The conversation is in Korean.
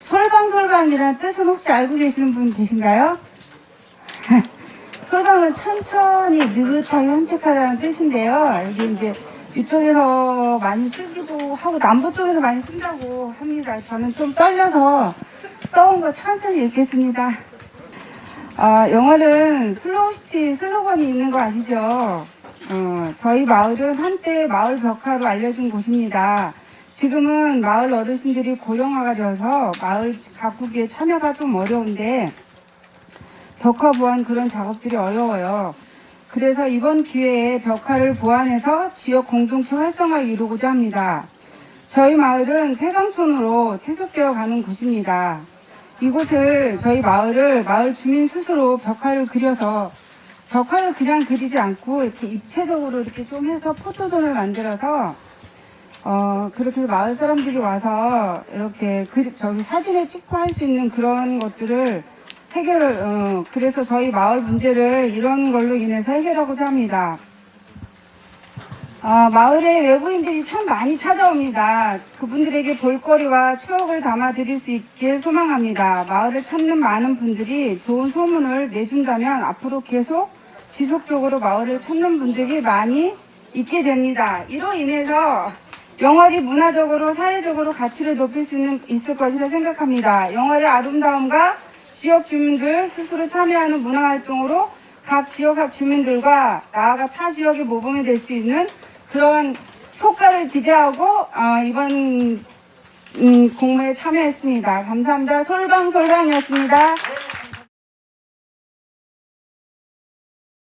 솔방솔방이라는 뜻은 혹시 알고 계시는 분 계신가요? 솔방은 천천히 느긋하게 산책하자는 뜻인데요. 여기 이제 이쪽에서 많이 쓰기도 하고 남부 쪽에서 많이 쓴다고 합니다. 저는 좀 떨려서 써온 거 천천히 읽겠습니다. 아, 영어는 슬로우시티 슬로건이 있는 거 아시죠? 어, 저희 마을은 한때 마을 벽화로 알려진 곳입니다. 지금은 마을 어르신들이 고령화가 되어서 마을 가꾸기에 참여가 좀 어려운데 벽화 보완 그런 작업들이 어려워요. 그래서 이번 기회에 벽화를 보완해서 지역 공동체 활성화를 이루고자 합니다. 저희 마을은 폐강촌으로 퇴속되어 가는 곳입니다. 이곳을 저희 마을을 마을 주민 스스로 벽화를 그려서 벽화를 그냥 그리지 않고 이렇게 입체적으로 이렇게 좀 해서 포토존을 만들어서 어 그렇게 마을 사람들이 와서 이렇게 그, 저기 사진을 찍고 할 수 있는 그런 것들을 해결을 어, 그래서 저희 마을 문제를 이런 걸로 인해서 해결하고자 합니다. 아, 마을에 외부인들이 참 많이 찾아옵니다. 그분들에게 볼거리와 추억을 담아 드릴 수 있길 소망합니다. 마을을 찾는 많은 분들이 좋은 소문을 내준다면 앞으로 계속 지속적으로 마을을 찾는 분들이 많이 있게 됩니다. 이로 인해서 영월이 문화적으로 사회적으로 가치를 높일 수 있는, 있을 것이라 생각합니다. 영월의 아름다움과 지역 주민들 스스로 참여하는 문화활동으로 각 지역 주민들과 나아가 타 지역의 모범이 될 수 있는 그런 효과를 기대하고 어, 이번 음, 공모에 참여했습니다. 감사합니다. 솔방솔방이었습니다.